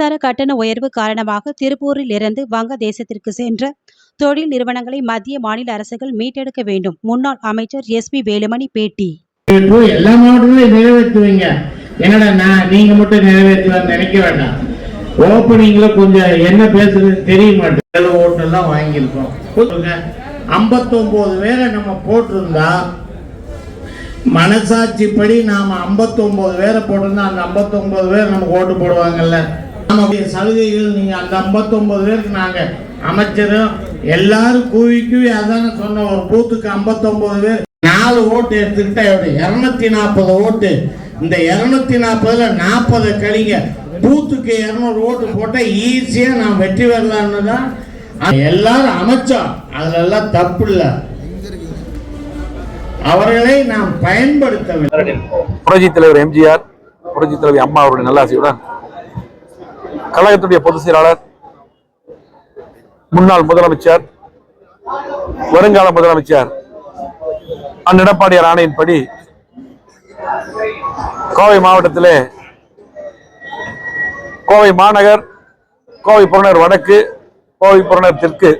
மின்சார கட்டண உயர்வு காரணமாக திருப்பூரில் இருந்து வங்கதேசத்திற்கு சென்ற தொழில் நிறுவனங்களை மத்திய மாநில அரசுகள் மீட்டெடுக்க வேண்டும். முன்னாள் அமைச்சர் எஸ் பி வேலுமணி பேட்டி. எல்லா மாவட்டங்களையும் நிறைவேற்றுவீங்க. என்னடா நான் நீங்க மட்டும் நிறைவேற்றுவேன் நினைக்க வேண்டாம். ஓப்பனிங்ல கொஞ்சம் என்ன பேசுறதுன்னு தெரிய மாட்டேன் ஓட்டெல்லாம் வாங்கியிருக்கோம். சொல்லுங்க. ஐம்பத்தொன்பது பேரை நம்ம போட்டிருந்தா மனசாட்சிப்படி நாம 59 பேரை போட்டிருந்தா அந்த 59 பேர் நமக்கு ஓட்டு போடுவாங்கல்ல. சலுகைகள் நீங்க அந்த 59 பேருக்கு நாங்க அமைச்சரும் எல்லாரும் கூவி கூவி அதான சொன்ன ஒரு பூத்துக்கு 59 பேர் நாலு ஓட்டு எடுத்துக்கிட்டா எவ்வளவு இருநூத்தி நாற்பது ஓட்டு. இந்த இருநூத்தி நாற்பதுல நாற்பது கழிங்க. பூத்துக்கு இருநூறு ஓட்டு போட்டா ஈஸியா நான் வெற்றி பெறலான்னு தான். எல்லாரும் அமைச்சோம். அதுல எல்லாம் தப்பு இல்லை. அவர்களை நாம் பயன்படுத்தவில்லை. புரட்சி தலைவர் எம்ஜிஆர் புரட்சி தலைவர் அம்மா அவருடைய நல்லாசியுடன் கழகத்துடைய பொதுச் செயலாளர் முன்னாள் முதலமைச்சர் வருங்கால முதலமைச்சர் அந்நெடப்பாடியார் ஆணையின்படி கோவை மாவட்டத்திலே கோவை மாநகர் கோவை புறநகர் வடக்கு கோவை புறநகர் தெற்கு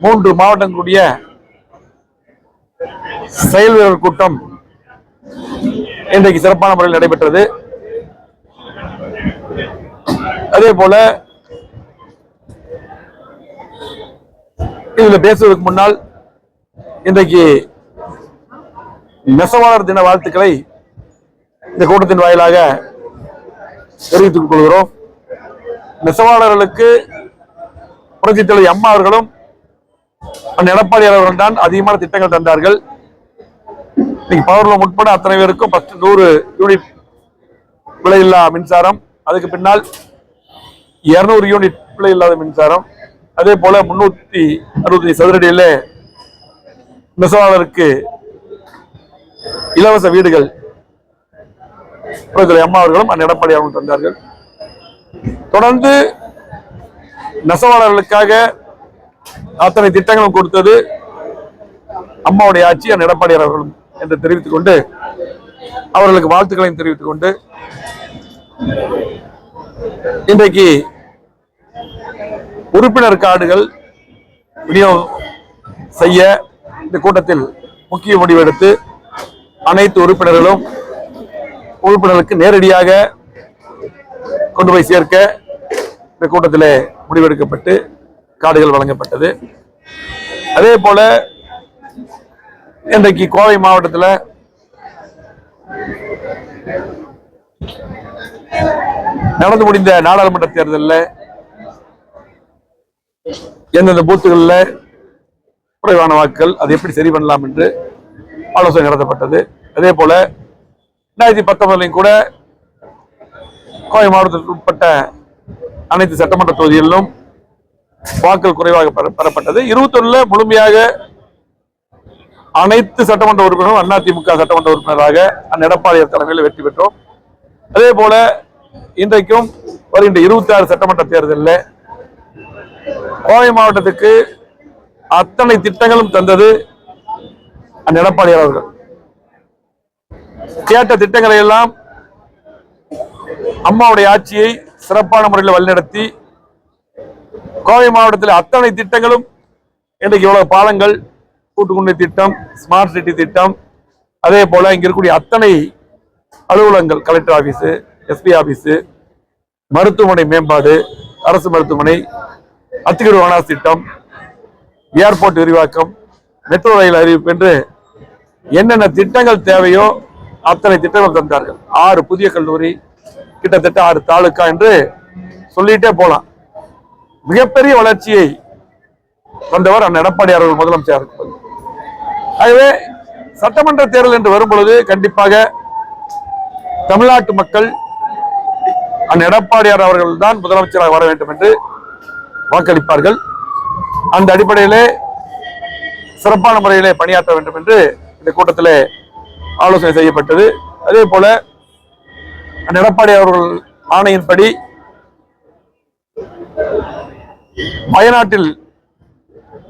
மூன்று மாவட்டங்களுடைய செயல் வீரர் கூட்டம் இன்றைக்கு சிறப்பான முறையில் நடைபெற்றது. அதே போல இதுல பேசுவதற்கு முன்னால் இன்றைக்கு நெசவாளர் தின வாழ்த்துக்களை இந்த கூட்டத்தின் வாயிலாக தெரிவித்துக் கொள்கிறோம். நெசவாளர்களுக்கு புரட்சித் தலைவர் அம்மா அவர்களும் அந்த எடப்பாடி அவர்கள் தான் அதிகமான திட்டங்கள் தந்தார்கள். இன்னைக்கு பவர்லூம் உட்பட அத்தனை பேருக்கும் ஃபர்ஸ்ட் நூறு யூனிட் விலையில்லா மின்சாரம். அதுக்கு பின்னால் இருநூறு யூனிட் பிள்ளை இல்லாத மின்சாரம். அதே போல முன்னூத்தி அறுபத்தி சதுரடியில நெசவாளருக்கு இலவச வீடுகள் அம்மா அவர்களும் அந்த எடப்பாடி அவர்களும் தந்தார்கள். தொடர்ந்து நெசவாளர்களுக்காக அத்தனை திட்டங்களும் கொடுத்தது அம்மாவுடைய ஆட்சி அந்த எடப்பாடி அவர்களும் என்று தெரிவித்துக் கொண்டு அவர்களுக்கு வாழ்த்துக்களையும் தெரிவித்துக் கொண்டு இன்றைக்கு உறுப்பினர் கார்டுகள் விநியோகம் செய்ய இந்த கூட்டத்தில் முக்கிய முடிவெடுத்து அனைத்து உறுப்பினர்களும் உறுப்பினர்களுக்கு நேரடியாக கொண்டு போய் சேர்க்க இந்த கூட்டத்தில் முடிவெடுக்கப்பட்டு கார்டுகள் வழங்கப்பட்டது. அதே போல இன்றைக்கு கோவை மாவட்டத்தில் நடந்து முடிந்த நாடாளுமன்ற தேர்தலில் எந்தெந்த பூத்துகளில் குறைவான வாக்குகள் அதை எப்படி சரி பண்ணலாம் என்று ஆலோசனை நடத்தப்பட்டது. அதே போல ரெண்டாயிரத்தி பத்தொன்பதுலையும் கூட கோவை மாவட்டத்திற்கு உட்பட்ட அனைத்து சட்டமன்ற தொகுதிகளிலும் வாக்குகள் குறைவாக பெற- பெறப்பட்டது. இருபத்தொன்னுல முழுமையாக அனைத்து சட்டமன்ற உறுப்பினரும் அதிமுக சட்டமன்ற உறுப்பினராக அந்த எடப்பாடியார் தலைமையில் வெற்றி பெற்றோம். அதே போல இன்றைக்கும் வருகின்ற இருபத்தி ஆறு சட்டமன்ற தேர்தலில் கோவை மாவட்டத்துக்கு அத்தனை திட்டங்களும் தந்தது அந்த எடப்பாடியார் அவர்கள் கேட்ட திட்டங்களை எல்லாம் அம்மாவுடைய ஆட்சியை சிறப்பான முறையில் வழிநடத்தி கோவை மாவட்டத்தில் அத்தனை திட்டங்களும் இன்றைக்கு இவ்வளவு பாலங்கள் கூட்டுக்குடி திட்டம் ஸ்மார்ட் சிட்டி திட்டம் அதே போல இங்க இருக்கக்கூடிய அத்தனை அலுவலகங்கள் கலெக்டர் ஆபீஸ் எஸ்பி ஆபீஸ் மருத்துவமனை மேம்பாடு அரசு மருத்துவமனை அத்திகிரி வனாஸ் திட்டம் ஏர்போர்ட் விரிவாக்கம் மெட்ரோ ரயில் அறிவிப்பு என்று என்னென்ன திட்டங்கள் தேவையோ அத்தனை திட்டங்கள் தந்தார்கள். ஆறு புதிய கல்லூரி கிட்டத்தட்ட ஆறு தாலுக்கா என்று சொல்லிட்டே போலாம். மிகப்பெரிய வளர்ச்சியை தந்தவர் அந்த எடப்பாடி அவர்கள் முதலமைச்சர். ஆகவே சட்டமன்ற தேர்தல் என்று வரும் பொழுது கண்டிப்பாக தமிழ்நாட்டு மக்கள் அந்த எடப்பாடியார் அவர்கள் தான் முதலமைச்சராக வர வேண்டும் என்று வாக்களிப்பார்கள். அந்த அடிப்படையிலே சிறப்பான முறையிலே பணியாற்ற வேண்டும் என்று இந்த கூட்டத்தில் ஆலோசனை செய்யப்பட்டது. அதே போல அந்த எடப்பாடி அவர்கள் ஆணையின்படி வயநாட்டில்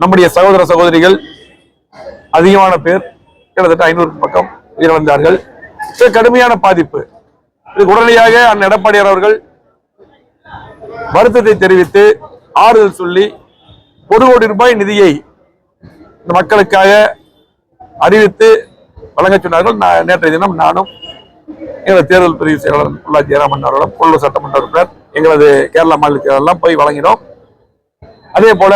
நம்முடைய சகோதர சகோதரிகள் அதிகமான பேர் கிட்டத்தட்ட ஐநூறு பக்கம் உயிரிழந்தார்கள். இது கடுமையான பாதிப்பு. இதுக்கு உடனடியாக அந்த எடப்பாடியார் அவர்கள் வருத்தத்தை தெரிவித்து ஆறுதல் சொல்லி ஒரு கோடி ரூபாய் நிதியை இந்த மக்களுக்காக அறிவித்து வழங்க சொன்னார்கள். நான் நேற்றைய தினம் நானும் எங்களது தேர்தல் பிரிவு செயலாளர் புல்லா ஜெயராமன் அவர்களும் கொள்ளூர் சட்டமன்ற உறுப்பினர் எங்களது கேரள மாநில செயலாளர்லாம் போய் வழங்கினோம். அதே போல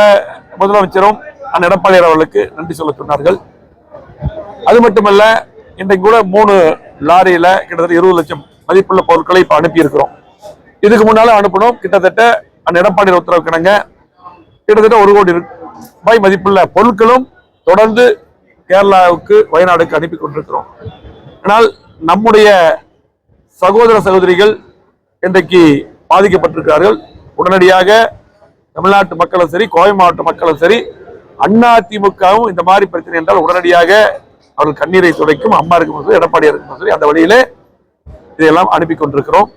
முதலமைச்சரும் அண்ணன் எடப்பாடியார் அவர்களுக்கு நன்றி சொல்ல சொன்னார்கள். அது மட்டுமல்ல இன்றைக்கு கூட மூணு லாரியில கிட்டத்தட்ட இருபது லட்சம் மதிப்புள்ள பொருட்களை இப்போ அனுப்பியிருக்கிறோம். இதுக்கு முன்னால அனுப்பணும் கிட்டத்தட்ட அந்த எடப்பாடி உத்தரவு கிணங்க கிட்டத்தட்ட ஒரு கோடி ரூபாய் மதிப்புள்ள பொருட்களும் தொடர்ந்து கேரளாவுக்கு வயநாடுக்கு அனுப்பி கொண்டிருக்கிறோம். ஆனால் நம்முடைய சகோதர சகோதரிகள் இன்றைக்கு பாதிக்கப்பட்டிருக்கிறார்கள். உடனடியாக தமிழ்நாட்டு மக்களும் சரி கோவை மாவட்ட மக்களும் சரி அண்ணா திமுகவும் இந்த மாதிரி பிரச்சனை என்றால் உடனடியாக அவர்கள் கண்ணீரை துடைக்கும் அம்மா இருக்கும் சரி எடப்பாடி இருக்கும் சரி அந்த வழியிலே இதையெல்லாம் அனுப்பி கொண்டிருக்கிறோம்.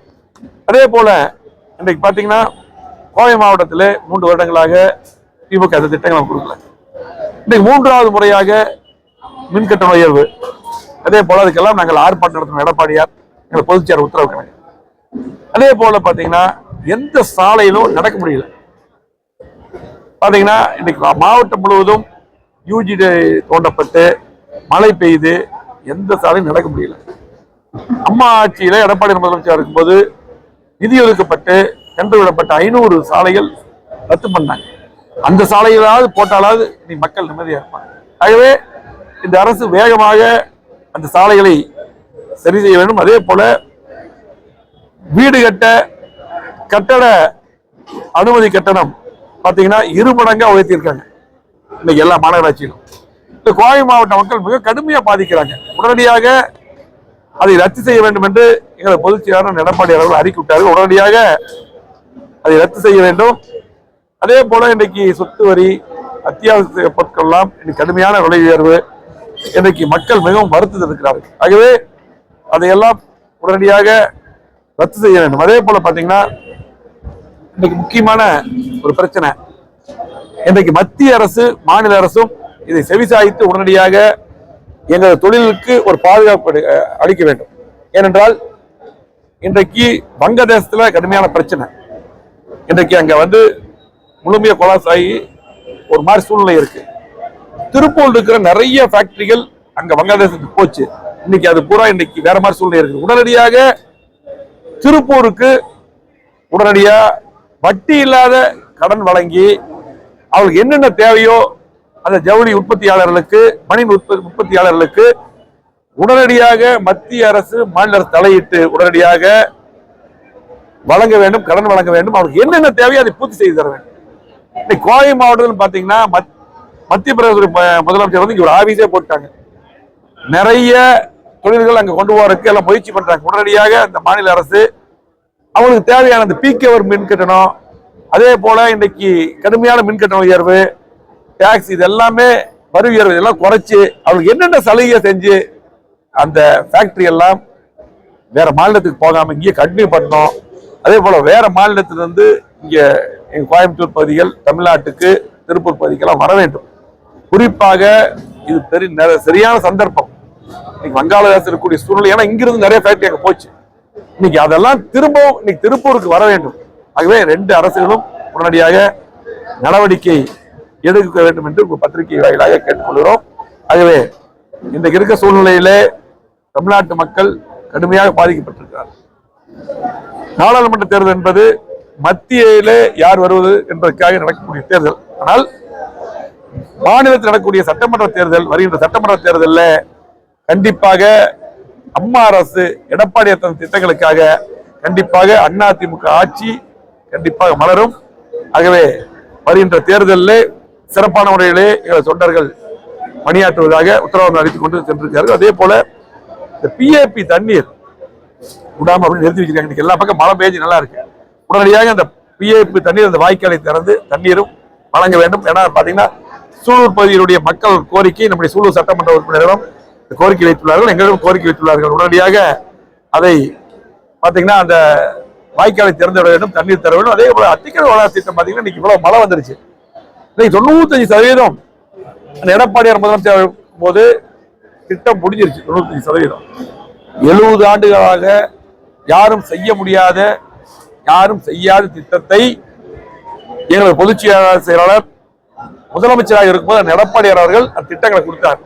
அதே போல இன்றைக்கு பார்த்தீங்கன்னா கோவை மாவட்டத்தில் மூன்று வருடங்களாக திமுக அந்த திட்டங்களை கொடுக்கல. இன்றைக்கு மூன்றாவது முறையாக மின்கட்டண உயர்வு. அதே போல அதுக்கெல்லாம் நாங்கள் ஆர்ப்பாட்டம் நடத்தின எடப்பாடியார் எங்கள் பொதுச்செயலர் உத்தரவு கணக்கு அதே போல பாத்தீங்கன்னா எந்த சாலையிலும் நடக்க முடியல. பாத்தீங்கன்னா இன்னைக்கு மாவட்டம் முழுவதும் யூஜி தோண்டப்பட்டு மழை பெய்யுது எந்த சாலையும் நடக்க முடியல. அம்மா ஆட்சியில எடப்பாடி முதலமைச்சர் இருக்கும்போது நிதி ஒதுக்கப்பட்டு திறந்து விடப்பட்ட ஐநூறு சாலைகள் ரத்து பண்ணாங்க. அந்த சாலைகளாவது போட்டாலாவது நீ மக்கள் நிம்மதியா இருப்பாங்க. ஆகவே இந்த அரசு வேகமாக அந்த சாலைகளை சரி செய்ய வேண்டும். அதே போல வீடு கட்ட கட்டட அனுமதி கட்டணம் பாத்தீங்கன்னா இரு மடங்காக உயர்த்தியிருக்காங்க. இன்னைக்கு எல்லா மாநகராட்சியிலும். இந்த கோவை மாவட்ட மக்கள் மிக கடுமையா பாதிக்கிறாங்க. உடனடியாக அதை ரத்து செய்ய வேண்டும் என்று எங்களது பொதுச் செயலாளர் எடப்பாடி அவர்கள் அறிக்கை விட்டார்கள். உடனடியாக அதை ரத்து செய்ய வேண்டும். அதே போல இன்றைக்கு சொத்து வரி அத்தியாவசிய பொருட்கள்லாம் இன்னைக்கு கடுமையான விலை உயர்வு. இன்றைக்கு மக்கள் மிகவும் வருத்தத்தில் இருக்கிறார்கள். ஆகவே அதையெல்லாம் உடனடியாக ரத்து செய்ய வேண்டும். அதே போல பார்த்தீங்கன்னா இன்னைக்கு முக்கியமான ஒரு பிரச்சனை. இன்றைக்கு மத்திய அரசு மாநில அரசும் இதை செவிசாய்த்து உடனடியாக எங்கள் தொழிலுக்கு ஒரு பாதுகாப்பு அளிக்க வேண்டும். ஏனென்றால் இன்றைக்கு வங்கதேசத்தில் கடுமையான பிரச்சனை. இன்றைக்கு அங்கே வந்து முழுமையாக கொலாஸ் ஆகி ஒரு மாதிரி சூழ்நிலை இருக்கு. திருப்பூர் இருக்கிற நிறைய ஃபேக்டரிகள் அங்கே வங்காளதேசத்துக்கு போச்சு. இன்னைக்கு அது பூரா இன்னைக்கு வேற மாதிரி சூழ்நிலை இருக்கு. உடனடியாக திருப்பூருக்கு உடனடியாக வட்டி இல்லாத கடன் வழங்கி அவளுக்கு என்னென்ன தேவையோ அந்த ஜவுளி உற்பத்தியாளர்களுக்கு மணி உற்பத்தி உற்பத்தியாளர்களுக்கு உடனடியாக மத்திய அரசு மாநில அரசு தலையிட்டு உடனடியாக வழங்க வேண்டும் கடன் வழங்க வேண்டும். அவருக்கு என்னென்ன தேவையோ அதை பூர்த்தி செய்து தர வேண்டும். இன்னைக்கு கோவை மாவட்டத்தில் பார்த்தீங்கன்னா மத்- மத்திய பிரதேச முதலமைச்சர் வந்து இங்க ஒரு ஆஃபீஸே போட்டாங்க நிறைய தொழில்கள் அங்கே கொண்டு போறதுக்கு எல்லாம் முயற்சி பண்றாங்க. உடனடியாக அந்த மாநில அரசு அவங்களுக்கு தேவையான அந்த பீக்கவர் மின் கட்டணம் அதே போல இன்னைக்கு கடுமையான மின் கட்டண உயர்வு டேக்ஸ் இது எல்லாமே வரி உயர்வு இதெல்லாம் குறைச்சு அவங்களுக்கு என்னென்ன சலுகையை செஞ்சு அந்த ஃபேக்டரி எல்லாம் வேற மாநிலத்துக்கு போகாம இங்கே கண்டினியூ பண்ணணும். அதே போல் வேறு மாநிலத்திலிருந்து இங்கே எங்கள் கோயம்புத்தூர் பகுதிகள் தமிழ்நாட்டுக்கு திருப்பூர் பகுதிக்கெல்லாம் வர வேண்டும். குறிப்பாக இது பெரிய சரியான சந்தர்ப்பம். இன்னைக்கு வங்காளதேசம் இருக்கக்கூடிய சூழ்நிலை ஏன்னா இங்கிருந்து நிறைய ஃபேக்டரி அங்கே போச்சு. இன்னைக்கு அதெல்லாம் திரும்பவும் இன்னைக்கு திருப்பூருக்கு வர வேண்டும். ஆகவே ரெண்டு அரசுகளும் உடனடியாக நடவடிக்கை எடுக்க வேண்டும் என்று பத்திரிகை வாயிலாக கேட்டுக்கொள்கிறோம். ஆகவே இன்றைக்கு இருக்க சூழ்நிலையிலே தமிழ்நாட்டு மக்கள் கடுமையாக பாதிக்கப்பட்டிருக்கிறார் நாடாளுமன்ற தேர்தல் என்பது மத்தியிலே யார் வருவது என்பதற்காக நடக்கக்கூடிய தேர்தல். ஆனால் மாநிலத்தில் நடக்கக்கூடிய சட்டமன்ற தேர்தல் வருகின்ற சட்டமன்ற தேர்தலில் கண்டிப்பாக அம்மா அரசு எடப்பாடி தன் திட்டங்களுக்காக கண்டிப்பாக அதிமுக ஆட்சி கண்டிப்பாக மலரும். ஆகவே வருகின்ற தேர்தலில் சிறப்பான முறையிலே எங்கள் தொண்டர்கள் பணியாற்றுவதாக உத்தரவாதம் அளித்துக் கொண்டு சென்றிருக்கிறார்கள். அதே போல இந்த பிஏபி தண்ணீர் விடாம அப்படின்னு நிறுத்தி வச்சிருக்காங்க. இன்னைக்கு எல்லா பக்கம் மழை பெய்ஞ்சு நல்லா இருக்கு. உடனடியாக அந்த பிஏபி தண்ணீர் அந்த வாய்க்காலை திறந்து தண்ணீரும் வழங்க வேண்டும். ஏன்னா பாத்தீங்கன்னா சூலூர் பகுதியினுடைய மக்கள் கோரிக்கை நம்முடைய சூலூர் சட்டமன்ற உறுப்பினர்களும் கோரிக்கை வைத்துள்ளார்கள். எங்களிடம் கோரிக்கை வைத்துள்ளார்கள். உடனடியாக அதை பாத்தீங்கன்னா அந்த வாய்க்காலை திறந்து விட வேண்டும் தண்ணீர் தர வேண்டும். அதே போல அத்திக்கல் வளர்ச்சி திட்டம் பார்த்தீங்கன்னா இன்னைக்கு இவ்வளவு மழை வந்துருச்சு. இன்னைக்கு தொண்ணூத்தஞ்சு சதவீதம் அந்த எடப்பாடியார் முதலமைச்சர் போது திட்டம் முடிஞ்சிருச்சு. தொண்ணூத்தஞ்சு சதவீதம். எழுபது ஆண்டுகளாக யாரும் செய்ய முடியாத யாரும் செய்யாத திட்டத்தை எங்களது பொதுச் செயலாளர் முதலமைச்சராக இருக்கும்போது அண்ணன் எடப்பாடியார் அவர்கள் அந்த திட்டங்களை கொடுத்தார்.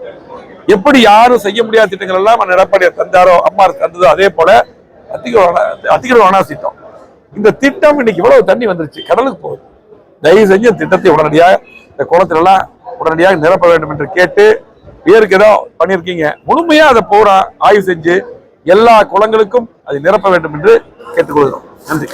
எப்படி யாரும் செய்ய முடியாத திட்டங்கள் எல்லாம் அண்ணன் எடப்பாடியார் தந்தாரோ அம்மா தந்ததோ அதே போல அத்திகிர அத்திகிர திட்டம். இந்த திட்டம் இன்னைக்கு இவ்வளவு தண்ணி வந்துருச்சு கடலுக்கு போகுது. தயவு செஞ்சு திட்டத்தை உடனடியாக இந்த குளத்துல எல்லாம் உடனடியாக நிரப்ப வேண்டும் என்று கேட்டு பேருக்கு ஏதோ பண்ணியிருக்கீங்க. முழுமையா அதை பூரா ஆய்வு செஞ்சு எல்லா குளங்களுக்கும் அதை நிரப்ப வேண்டும் என்று கேட்டுக்கொள்கிறோம். நன்றி.